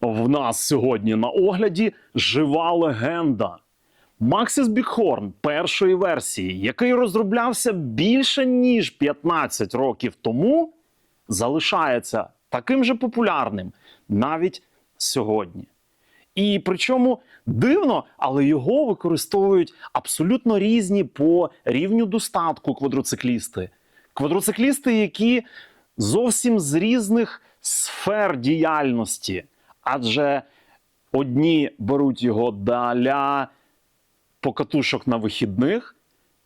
В нас сьогодні на огляді жива легенда. Максіс Біхорн першої версії, який розроблявся більше ніж 15 років тому, залишається таким же популярним навіть сьогодні. І причому дивно, але його використовують абсолютно різні по рівню достатку квадроциклісти. Квадроциклісти, які зовсім з різних сфер діяльності. Адже одні беруть його для покатушок на вихідних,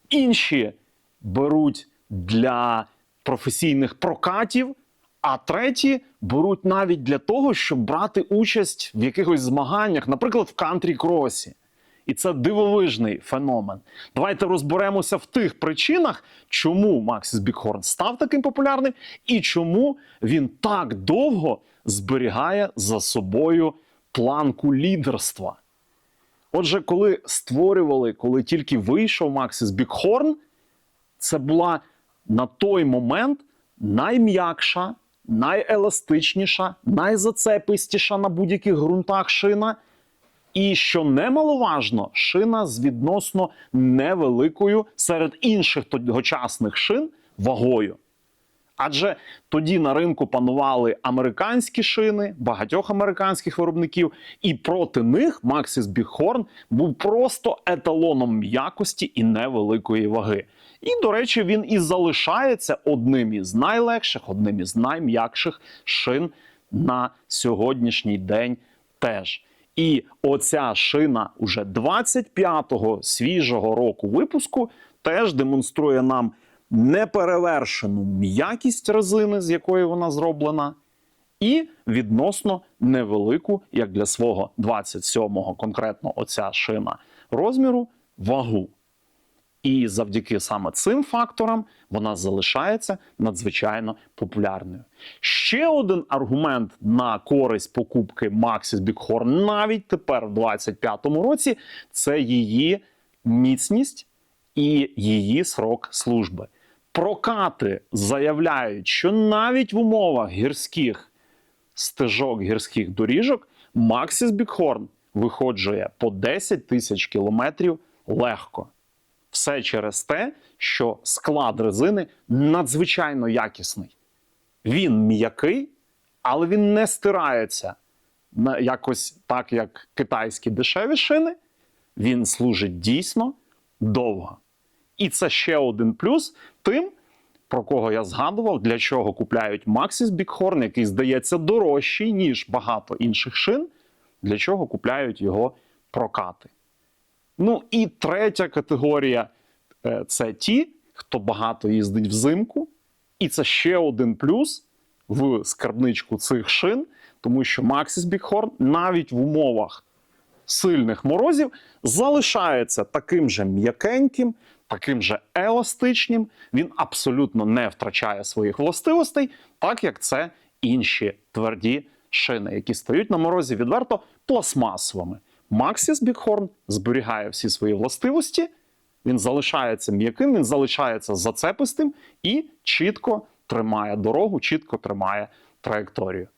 інші беруть для професійних прокатів, а треті беруть навіть для того, щоб брати участь в якихось змаганнях, наприклад, в кантрі-кросі. І це дивовижний феномен. Давайте розберемося в тих причинах, чому Максіс Бікхорн став таким популярним і чому він так довго зберігає за собою планку лідерства. Отже, коли створювали, коли тільки вийшов Максіс Бікхорн, це була на той момент найм'якша, найеластичніша, найзацепистіша на будь-яких ґрунтах шина. І що немаловажно, шина з відносно невеликою серед інших тогочасних шин вагою. Адже тоді на ринку панували американські шини, багатьох американських виробників, і проти них Максіс Біхорн був просто еталоном м'якості і невеликої ваги. І, до речі, він і залишається одним із найлегших, одним із найм'якших шин на сьогоднішній день теж. І оця шина уже 25-го свіжого року випуску теж демонструє нам неперевершену м'якість резини, з якої вона зроблена, і відносно невелику, як для свого 27-го конкретно оця шина розміру, вагу. І завдяки саме цим факторам вона залишається надзвичайно популярною. Ще один аргумент на користь покупки Maxis Bighorn навіть тепер, в 2025 році, це її міцність і її срок служби. Прокати заявляють, що навіть в умовах гірських стежок гірських доріжок Maxis Bighorn виходжує по 10 тисяч кілометрів легко. Все через те, що склад резини надзвичайно якісний. Він м'який, але він не стирається якось так, як китайські дешеві шини. Він служить дійсно довго. І це ще один плюс тим, про кого я згадував, для чого купляють Maxis Bighorn, який здається дорожчий, ніж багато інших шин, для чого купляють його прокати. Ну і третя категорія е, це ті, хто багато їздить взимку. І це ще один плюс в скарбничку цих шин, тому що Maxis Bighorn навіть в умовах сильних морозів залишається таким же м'якеньким, таким же еластичним. Він абсолютно не втрачає своїх властивостей, так як це інші тверді шини, які стають на морозі відверто пластмасовими. Maxis Bighorn зберігає всі свої властивості, він залишається м'яким, він залишається зацепистим і чітко тримає дорогу, чітко тримає траєкторію.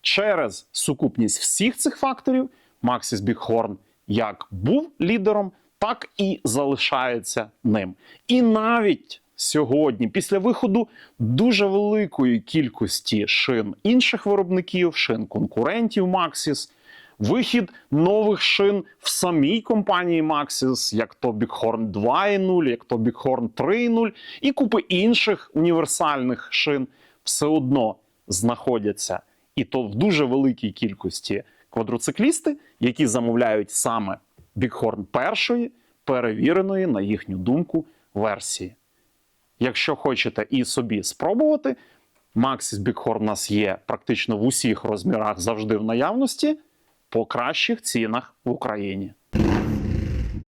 Через сукупність всіх цих факторів Maxis Bighorn як був лідером, так і залишається ним. І навіть сьогодні, після виходу дуже великої кількості шин інших виробників, шин конкурентів Maxis, вихід нових шин в самій компанії Maxis, як то Bighorn 2.0, як то Bighorn 3.0 і купи інших універсальних шин все одно знаходяться, і то в дуже великій кількості квадроциклісти, які замовляють саме Bighorn першої, перевіреної, на їхню думку, версії. Якщо хочете і собі спробувати, Maxis Bighorn у нас є практично в усіх розмірах завжди в наявності по кращих цінах в Україні.